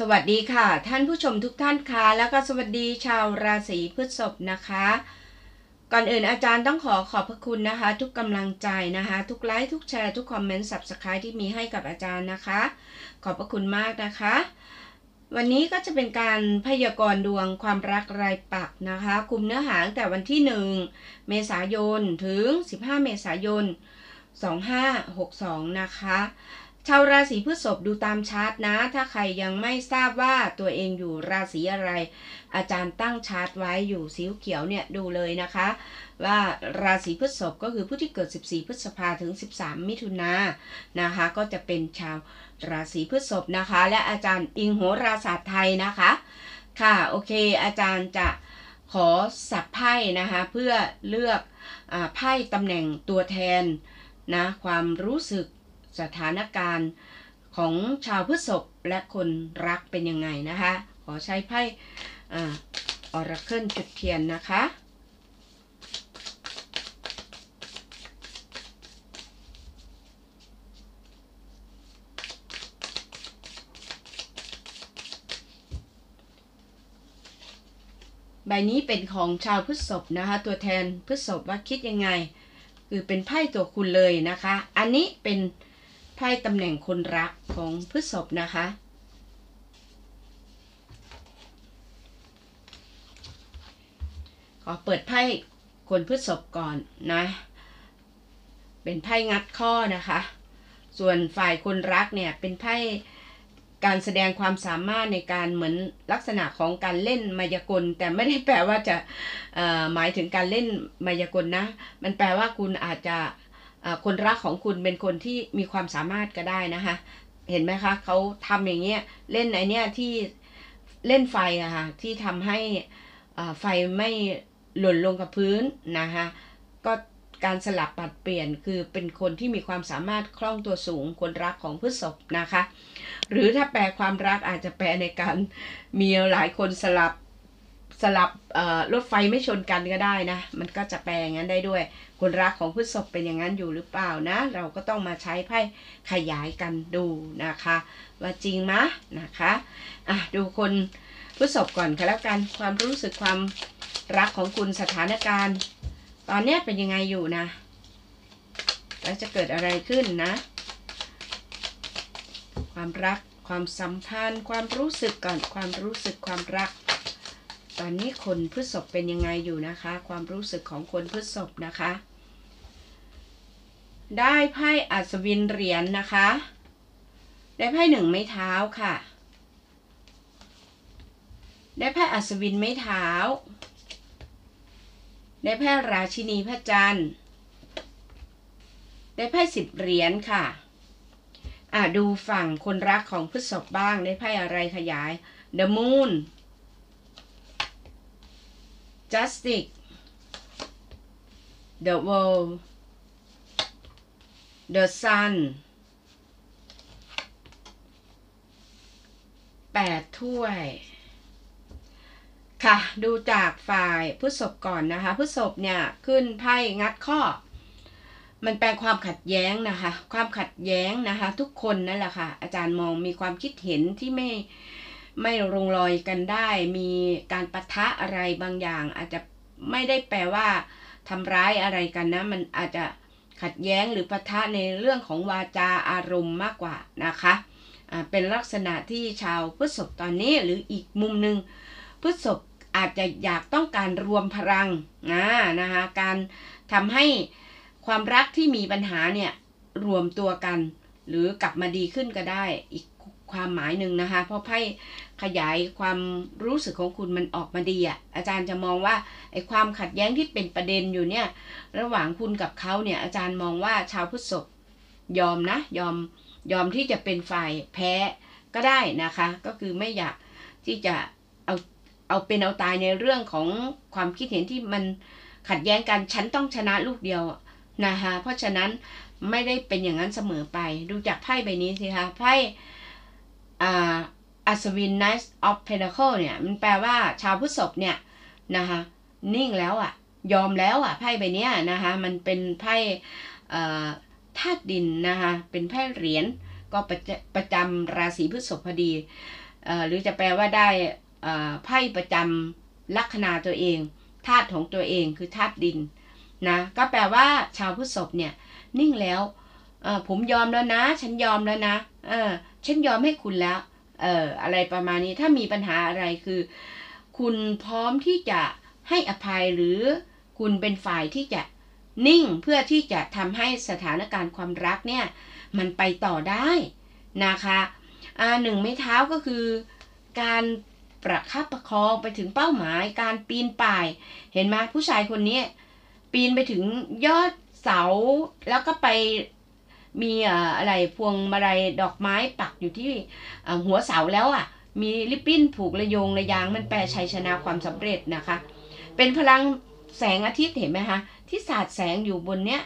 สวัสดีค่ะ ท่านผู้ชมทุกท่านคะแล้วก็สวัสดีชาวราศีพฤษภนะคะ ก่อนอื่นอาจารย์ต้องขอขอบพระคุณนะคะ ทุกกำลังใจนะคะ ทุกไลค์ทุกแชร์ทุกคอมเมนต์สับสไครที่มีให้กับอาจารย์นะคะ ขอบพระคุณมากนะคะ วันนี้ก็จะเป็นการพยากรณ์ดวงความรักรายปักนะคะคุมเนื้อหาตั้งแต่วันที่ 1 เมษายนถึง 15 เมษายน 2562 นะคะ ชาวราศีพฤษภดูตามชาร์ตนะ ถ้าใครยังไม่ทราบว่าตัวเองอยู่ราศีอะไร อาจารย์ตั้งชาร์ตไว้อยู่สีเขียวเนี่ยดูเลยนะคะ ว่าราศีพฤษภก็คือผู้ที่เกิด 14 พฤษภาถึง 13 มิถุนานนะคะ ก็จะเป็นชาวราศีพฤษภนะคะ และอาจารย์อิงโหราศาสตร์ไทยนะคะ ค่ะโอเค อาจารย์จะขอสับไพ่นะคะเพื่อเลือกอไพ่ตำแหน่งตัวแทนนะความรู้สึก สถานการณ์ของชาวพฤษภและคนรักเป็นยังไงนะคะ ขอใช้ไพ่ออราเคิลจุดเทียนนะคะใบนี้เป็นของชาวพฤษภนะคะ ตัวแทนพฤษภว่าคิดยังไง คือเป็นไพ่ตัวคุณเลยนะคะ อันนี้เป็น ไพ่ตำแหน่งคนรักของพฤษภนะคะ ขอเปิดไพ่คนพฤษภก่อนนะ เป็นไพ่งัดข้อนะคะ ส่วนฝ่ายคนรักเนี่ยเป็นไพ่การแสดงความสามารถในการเหมือนลักษณะของการเล่นมายากล แต่ไม่ได้แปลว่าจะหมายถึงการเล่นมายากลนะ มันแปลว่าคุณอาจจะ คนรักของคุณเป็นคนที่มีความสามารถก็ได้นะคะ เห็นไหมคะเขาทำอย่างเงี้ยเล่นไอเนี้ยที่เล่นไฟอะค่ะที่ทำให้ไฟไม่หล่นลงกับพื้นนะคะก็การสลับปัดเปลี่ยนคือเป็นคนที่มีความสามารถคล่องตัวสูงคนรักของพฤษภนะคะ หรือถ้าแปลความรักอาจจะแปลในการมีหลายคนสลับสลับรถไฟไม่ชนกันก็ได้นะ มันก็จะแปลงั้นได้ด้วย คนรักของพฤษภเป็นอย่างนั้นอยู่หรือเปล่านะ เราก็ต้องมาใช้ไพ่ขยายกันดูนะคะ ว่าจริงมะนะคะอะดูคนพฤษภก่อนค่ะแล้วกันความรู้สึกความรักของคุณสถานการณ์ ตอนนี้เป็นยังไงอยู่นะ แล้วจะเกิดอะไรขึ้นนะ ความรักความสัมพันธ์ ความรู้สึกก่อนความรู้สึกความรัก ตอนนี้คนพฤษภเป็นยังไงอยู่นะคะ ความรู้สึกของคนพฤษภนะคะ ได้ไพ่อัศวินเหรียญนนะคะ ได้ไพ่หนึ่งไม้เท้าค่ะ ได้ไพ่อัศวินไม้เท้า ได้ไพ่ราชินีพระจันทร์ ได้ไพ่สิบเหรียญค่ะอะดูฝั่งคนรักของพฤษภบ้างได้ไพ่อะไรขยาย The Moon justice the world the sun แปดถ้วย ค่ะ ดูจากฝ่ายพฤษภก่อนนะคะพฤษภเนี่ยขึ้นไพ่งัดข้อ มันแปลความขัดแย้งนะคะ ความขัดแย้งนะคะ ทุกคนนั่นแหละค่ะ อาจารย์มองมีความคิดเห็นที่ไม่ ไม่ลงรอยกันได้ มีการปะทะอะไรบางอย่าง อาจจะไม่ได้แปลว่าทำร้ายอะไรกันนะ มันอาจจะขัดแย้งหรือปะทะในเรื่องของวาจาอารมณ์มากกว่านะคะเป็นลักษณะที่ชาวพฤษภตอนนี้หรืออีกมุมหนึ่งพฤษภอาจจะอยากต้องการรวมพลังนะนะคะการทำให้ความรักที่มีปัญหาเนี่ยรวมตัวกัน หรือกลับมาดีขึ้นก็ได้อีกความหมายหนึ่งนะคะเพราะไพ่ ขยายความรู้สึกของคุณมันออกมาดีอะ อาจารย์จะมองว่าไอ้ความขัดแย้งที่เป็นประเด็นอยู่เนี่ย ระหว่างคุณกับเขาเนี่ยอาจารย์มองว่าชาวพุทธศพยอมนะ ยอมยอมที่จะเป็นฝ่ายแพ้ก็ได้นะคะ ก็คือไม่อยากที่จะเอาเอาเป็นเอาตายในเรื่องของความคิดเห็นที่มันขัดแย้งกันฉันต้องชนะลูกเดียวนะคะเพราะฉะนั้นไม่ได้เป็นอย่างนั้นเสมอไป ดูจากไพ่ใบนี้สิคะไพ่อั อัศวิน Knight of Pentacle เนี่ยมันแปลว่าชาวพุทธศพเนี่ยนะคะนิ่งแล้วอะ่ะ ยอมแล้วอะ่ะไพ่ใบนี้นะคะมันเป็นไพ่ธาตุดินนะคะเป็นไพ่เหรียญก็ประประจำราศีพฤษภพอดีหรือจะแปลว่าได้ไพ่ประจำลัคนาตัวเองธาตุของตัวเองคือธาตุดินนะก็แปลว่าชาวพฤษภเนี่ยนิ่งแล้วผมยอมแล้วนะ ฉันยอมแล้วนะเออฉันยอมให้คุณแล้ว เอออะไรประมาณนี้ถ้ามีปัญหาอะไรคือ คุณพร้อมที่จะให้อภัยหรือคุณเป็นฝ่ายที่จะนิ่งเพื่อที่จะทำให้สถานการณ์ความรักเนี่ย มันไปต่อได้นะคะอ่าหนึ่งไม้เท้าก็คือ การประคับประคองไปถึงเป้าหมาย การปีนป่าย เห็นไหมผู้ชายคนนี้ ปีนไปถึงยอดเสาแล้วก็ไป มีอะไรพวงมาลัยดอกไม้ปักอยู่ที่หัวเสาแล้วอะ มีริบบิ้นผูกระโยงระยางมันแปลชัยชนะความสำเร็จนะคะ เป็นพลังแสงอาทิตย์เห็นไหมคะที่สาดแสงอยู่บนเนี้ย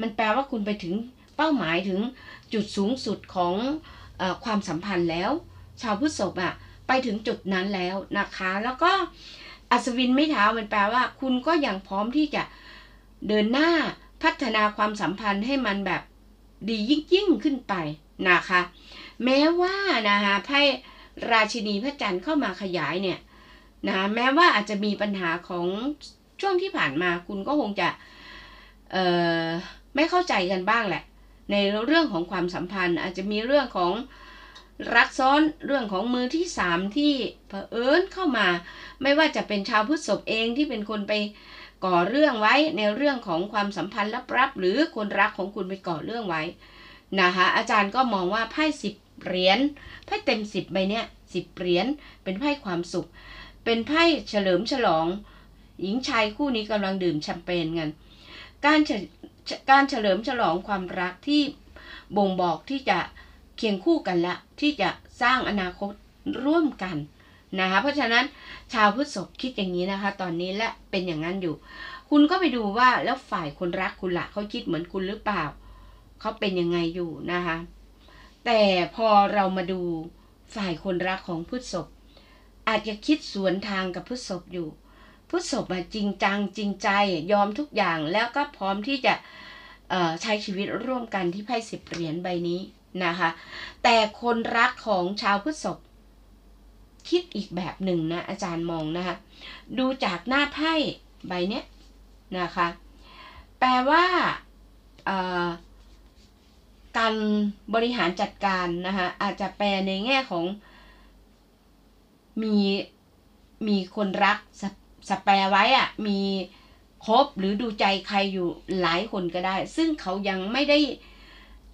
มันแปลว่าคุณไปถึงเป้าหมายถึงจุดสูงสุดของอความสัมพันธ์แล้ว ชาวพฤษภอะไปถึงจุดนั้นแล้วนะคะ แล้วก็อัศวินไม่เท้ามันแปลว่า คุณก็ยังพร้อมที่จะเดินหน้าพัฒนาความสัมพันธ์ให้มันแบบ ดียิ่งยิ่งขึ้นไปนะคะ แม้ว่านะคะไพ่ราชินีพระจันทร์เข้ามาขยายเนี่ยนะแม้ว่าอาจจะมีปัญหาของช่วงที่ผ่านมาคุณก็คงจะเอ่อไม่เข้าใจกันบ้างแหละ ในเรื่องของความสัมพันธ์อาจจะมีเรื่องของรักซ้อนเรื่องของมือที่สามที่เผอิญเข้ามา ไม่ว่าจะเป็นชาวพฤษภเองที่เป็นคนไป ก่อเรื่องไว้ในเรื่องของความสัมพันธ์ลับๆหรือคนรักของคุณไปก่อเรื่องไว้นะคะอาจารย์ก็มองว่าไพ่สิบเหรียญไพ่เต็มสิบใบเนี้ยสิบเหรียญเป็นไพ่ความสุข เป็นไพ่เฉลิมฉลอง หญิงชายคู่นี้กำลังดื่มแชมเปญกันการการเฉลิมฉลองความรักที่บ่งบอกที่จะเคียงคู่กันละ ที่จะสร้างอนาคตร่วมกัน นะคะเพราะฉะนั้นชาวพฤษภคิดอย่างนี้นะคะ ตอนนี้และเป็นอย่างนั้นอยู่ คุณก็ไปดูว่าแล้วฝ่ายคนรักคุณละเขาคิดเหมือนคุณหรือเปล่าเขาเป็นยังไงอยู่นะคะ แต่พอเรามาดูฝ่ายคนรักของพฤษภอาจจะคิดสวนทางกับพฤษภอยู่พฤษภอะจริงจังจริงใจยอมทุกอย่างแล้วก็พร้อมที่จะใช้ชีวิตร่วมกันที่ไพ่สิบเหรียญใบนี้นะคะ แต่คนรักของชาวพฤษภ คิดอีกแบบหนึ่งนะอาจารย์มองนะคะ ดูจากหน้าไพ่ใบเนี้ยนะคะ แปลว่าการบริหารจัดการนะคะอาจจะแปลในแง่ของมีมีคนรักสสแปรไว้อะมีคบหรือดูใจใครอยู่หลายคนก็ได้ ซึ่งเขายังไม่ได้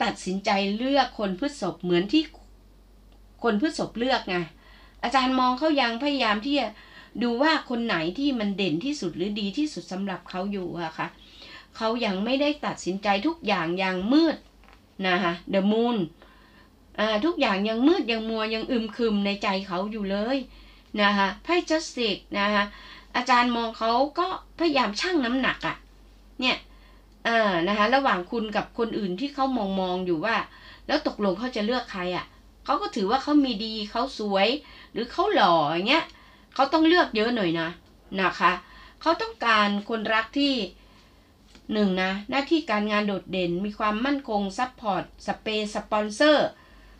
ตัดสินใจเลือกคนพฤษภเหมือนที่คนพฤษภเลือกไง อาจารย์มองเขายังพยายามที่จะดูว่าคนไหนที่มันเด่นที่สุดหรือดีที่สุดสำหรับเขาอยู่อะค่ะเขายังไม่ได้ตัดสินใจทุกอย่างยังมืดนะคะ The Moon อ่าทุกอย่างยังมืดยังมัวยังอึมครึมในใจเขาอยู่เลยนะคะไพ่จัสติกนะคะอาจารย์มองเขาก็พยายามชั่งน้ำหนักอะเนี่ยอ่านะคะระหว่างคุณกับคนอื่นที่เขามองมองอยู่ว่า แล้วตกลงเขาจะเลือกใครอะ เขาก็ถือว่าเขามีดีเขาสวย หรือเขาหล่ออย่างเงี้ยเขาต้องเลือกเยอะหน่อยนะนะคะเขาต้องการคนรักที่หนึ่งนะหน้าที่การงานโดดเด่นมีความมั่นคงซัพพอร์ตสเปซสปอนเซอร์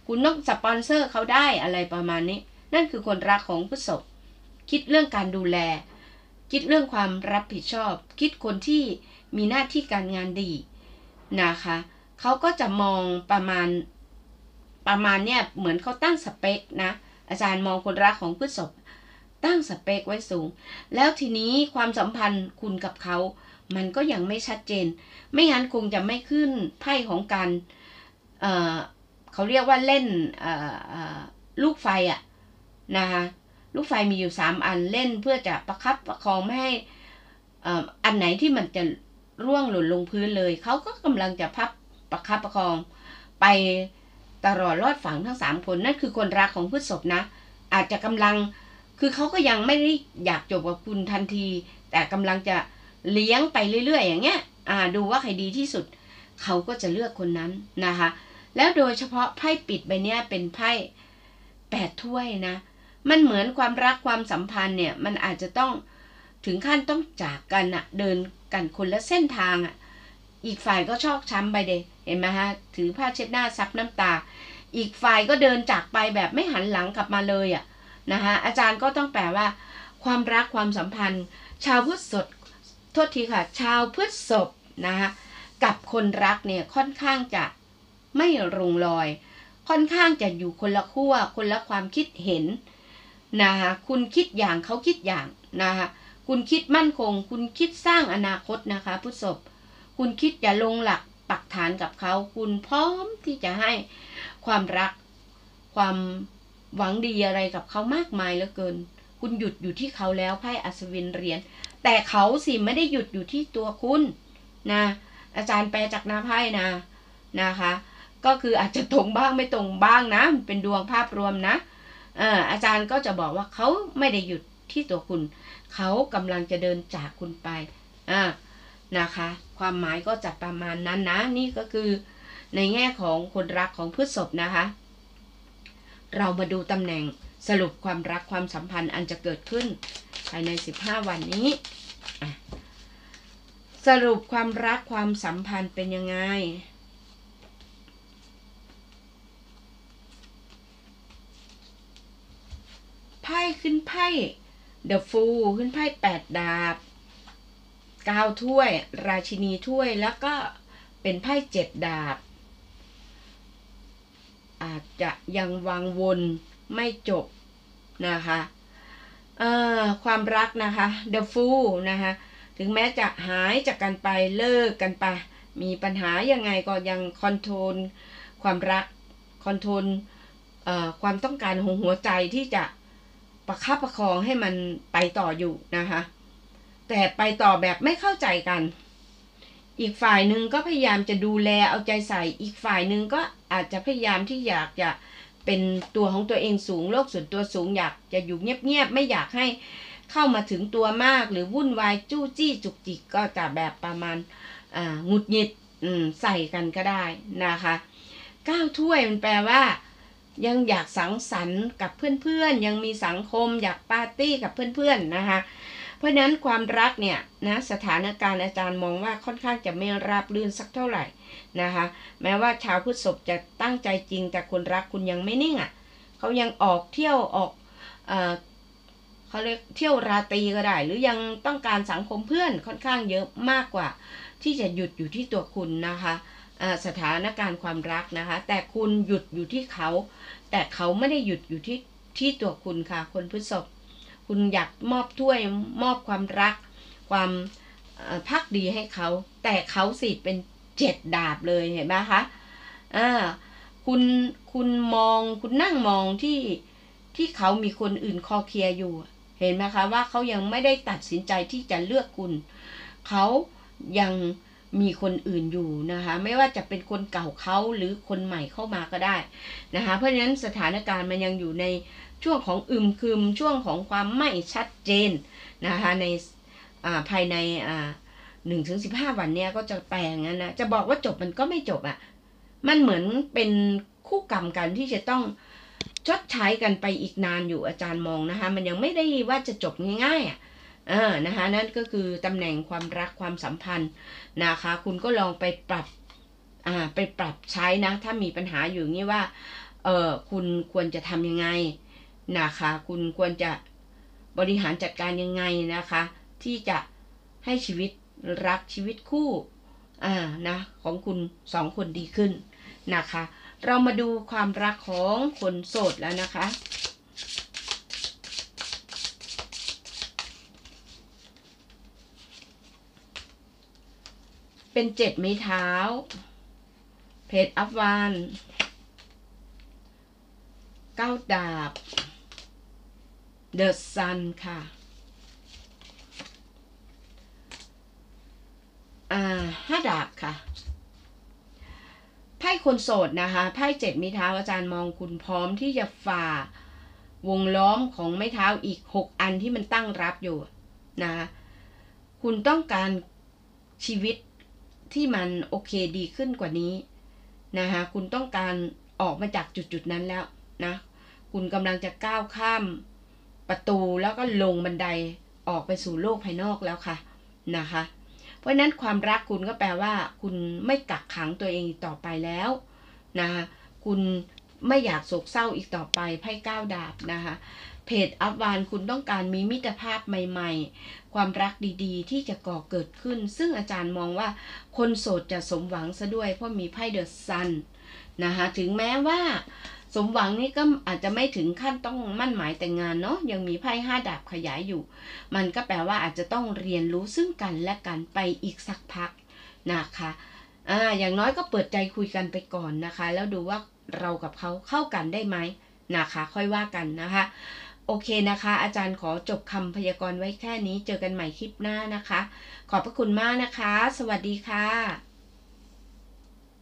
คุณต้องสปอนเซอร์เขาได้อะไรประมาณนี้ นั่นคือคนรักของผู้ศพคิดเรื่องการดูแล คิดเรื่องความรับผิดชอบ คิดคนที่มีหน้าที่การงานดีนะคะเขาก็จะมองประมาณ ประมาณเนี่ยเหมือนเขาตั้งสเปคนะ อาจารย์มองคนรักของพฤษภตั้งสเปคไว้สูง แล้วทีนี้ความสัมพันธ์คุณกับเขา มันก็ยังไม่ชัดเจน ไม่งั้นคงจะไม่ขึ้นไพ่ของการเเขาเรียกว่าเล่นลูกไฟอะนะคะลูกไฟมีอยู่สามอันเล่นเพื่อจะประคับประคองไม่ให้อันไหนที่มันจะร่วงหล่นลงพื้นเลย เขาก็กำลังจะพับประคับประคองไป ตลอดรอดฝั่งทั้งสามคนนั่นคือคนรักของพฤษภนะ อาจจะกำลังคือเขาก็ยังไม่ได้อยากจบกับคุณทันที แต่กำลังจะเลี้ยงไปเรื่อยๆ อย่างเงี้ยอ่าดูว่าใครดีที่สุด เขาก็จะเลือกคนนั้นนะคะ แล้วโดยเฉพาะไพ่ปิดใบเนี้ยเป็นไพ่แปดถ้วยนะ มันเหมือนความรักความสัมพันธ์เนี่ย มันอาจจะต้องถึงขั้นต้องจากกันอะเดินกันคนละเส้นทางอะ อีกฝ่ายก็ชอกช้ำไปเดยเห็นไหมฮะ ถือผ้าเช็ดหน้าซับน้ำตา อีกฝ่ายก็เดินจากไปแบบไม่หันหลังกลับมาเลยอะนะคะอาจารย์ก็ต้องแปลว่า ความรักความสัมพันธ์ ชาวพุทธศโทษทีค่ะ ชาวพฤษภนะคะกับคนรักเนี่ยค่อนข้างจะไม่ลงรอย ค่อนข้างจะอยู่คนละขั้วคนละความคิดเห็นนะคะคุณคิดอย่างเขาคิดอย่างนะคะคุณคิดมั่นคง คุณคิดสร้างอนาคตนะคะพุทธศพ คุณคิดจะลงหลักปักฐานกับเขา คุณพร้อมที่จะให้ความรัก ความหวังดีอะไรกับเขามากมายเหลือเกิน คุณหยุดอยู่ที่เขาแล้วไพ่อัศวินเรียญแต่เขาสิไม่ได้หยุดอยู่ที่ตัวคุณนะ อาจารย์แปลจากหน้าไพ่นะนะคะ ก็คืออาจจะตรงบ้างไม่ตรงบ้างนะเป็นดวงภาพรวมนะเอออาจารย์ก็จะบอกว่าเขาไม่ได้หยุดที่ตัวคุณ เขากำลังจะเดินจากคุณไปอ่า นะคะ ความหมายก็จะประมาณนั้นนะ นี่ก็คือในแง่ของคนรักของพฤษภนะคะ เรามาดูตำแหน่งสรุปความรักความสัมพันธ์อันจะเกิดขึ้น ภายใน 15 วันนี้ สรุปความรักความสัมพันธ์เป็นยังไงไพ่ขึ้นไพ่ The Fool ขึ้นไพ่แปดดาบ ก้าถ้วย ราชินีถ้วยแล้วก็เป็นไพ่เจ็ดดาบ อาจจะยังวางวนไม่จบนะคะเอ่อความรักนะคะ The Fool นะคะถึงแม้จะหายจากกันไปเลิกกันไป มีปัญหายังไงก็ยังคอนโทรลความรักคอนโทรลความต้องการของหัวใจที่จะประคับประคองให้มันไปต่ออยู่นะคะ แต่ไปต่อแบบไม่เข้าใจกัน อีกฝ่ายหนึ่งก็พยายามจะดูแลเอาใจใส่ อีกฝ่ายหนึ่งก็อาจจะพยายามที่อยากจะเป็นตัวของตัวเองสูงโลกส่วนตัวสูงอยากจะอยู่เงียบๆไม่อยากให้เข้ามาถึงตัวมากหรือวุ่นวายจู้จี้จุกจิกก็จะแบบประมาณหงุดหงิดใส่กันก็ได้นะคะก้าวถ้วยมันแปลว่า ยังอยากสังสรรค์กับเพื่อนๆ ยังมีสังคม อยากปาร์ตี้กับเพื่อนๆนะคะ เพราะนั้นความรักเนี่ยนะสถานการณ์อาจารย์มองว่าค่อนข้างจะไม่ราบรื่นสักเท่าไหร่นะคะแม้ว่าชาวพฤษภจะตั้งใจจริงแต่คนรักคุณยังไม่นิ่งอะเขายังออกเที่ยวออกเออเขาเรียกเที่ยวราตรีก็ได้ หรือยังต้องการสังคมเพื่อนค่อนข้างเยอะมากกว่า ที่จะหยุดอยู่ที่ตัวคุณนะคะสถานการณ์ความรักนะคะ แต่คุณหยุดอยู่ที่เขา แต่เขาไม่ได้หยุดอยู่ที่ที่ตัวคุณค่ะคนพฤษภ คุณอยากมอบถ้วยมอบความรัก ความพักดีให้เขา แต่เขาสิเป็นเจ็ดดาบเลยเห็นไหมคะอ่าคุณคุณมองคุณนั่งมองที่ที่เขามีคนอื่นคอเคลียร์อยู่ เห็นไหมคะว่าเขายังไม่ได้ตัดสินใจที่จะเลือกคุณ เขายัง มีคนอื่นอยู่นะคะ ไม่ว่าจะเป็นคนเก่าเขาหรือคนใหม่เข้ามาก็ได้นะคะ เพราะฉะนั้นสถานการณ์มันยังอยู่ในช่วงของอึมครึมช่วงของความไม่ชัดเจนนะคะในภายในหนึ่งถึงสิบห้าวันเนี้ยก็จะแปลงนั้นนะจะบอกว่าจบมันก็ไม่จบอะ่ะมันเหมือนเป็นคู่กรรมกันที่จะต้องชดใช้กันไปอีกนานอยู่อาจารย์มองนะคะ มันยังไม่ได้ว่าจะจบง่ายๆอะ ออนะคะนั่นก็คือตำแหน่งความรักความสัมพันธ์นะคะ คุณก็ลองไปปรับอ่าไปปรับใช้นะ ถ้ามีปัญหาอยู่งนี้ว่าเออคุณควรจะทำยังไงนะคะ คุณควรจะบริหารจัดการยังไงนะคะ ที่จะให้ชีวิตรักชีวิตคู่อ่านะของคุณสองคนดีขึ้นนะคะ เรามาดูความรักของคนโสดแล้วนะคะ เป็นเจ็ดไม้เท้า เพจอัพวานเก้าดาบ เดอะซันค่ะ อ่าห้าดาบค่ะ ไพ่คนโสดนะคะ ไพ่เจ็ดไม้เท้าอาจารย์มองคุณพร้อมที่จะฝ่าวงล้อมของไม้เท้าอีกหกอันที่มันตั้งรับอยู่นะคะคุณต้องการชีวิต ที่มันโอเคดีขึ้นกว่านี้นะคะคุณต้องการออกมาจากจุดๆนั้นแล้วนะคุณกำลังจะก้าวข้ามประตูแล้วก็ลงบันไดออกไปสู่โลกภายนอกแล้วค่ะนะคะ เพราะนั้นความรักคุณก็แปลว่า คุณไม่กักขังตัวเองต่อไปแล้วนะคะคุณไม่อยากโศกเศร้าอีกต่อไปไพ่ก้าวดาบนะคะ เพจอัพวานคุณต้องการมีมิตรภาพใหม่ ๆ ความรักดีๆ ที่จะก่อเกิดขึ้น ซึ่งอาจารย์มองว่าคนโสดจะสมหวังซะด้วย เพราะมีไพ่เดอะซันนะคะถึงแม้ว่าสมหวังนี่ก็อาจจะไม่ถึงขั้นต้องมั่นหมายแต่งงานเนาะยังมีไพ่ห้าดาบขยายอยู่ มันก็แปลว่าอาจจะต้องเรียนรู้ซึ่งกันและกันไปอีกสักพักนะคะอ่าอย่างน้อยก็เปิดใจคุยกันไปก่อนนะคะ แล้วดูว่าเรากับเขาเข้ากันได้ไหมนะคะ ค่อยว่ากันนะคะ โอเคนะคะ อาจารย์ขอจบคำพยากรณ์ไว้แค่นี้เจอกันใหม่คลิปหน้านะคะ ขอบพระคุณมากนะคะ สวัสดีค่ะ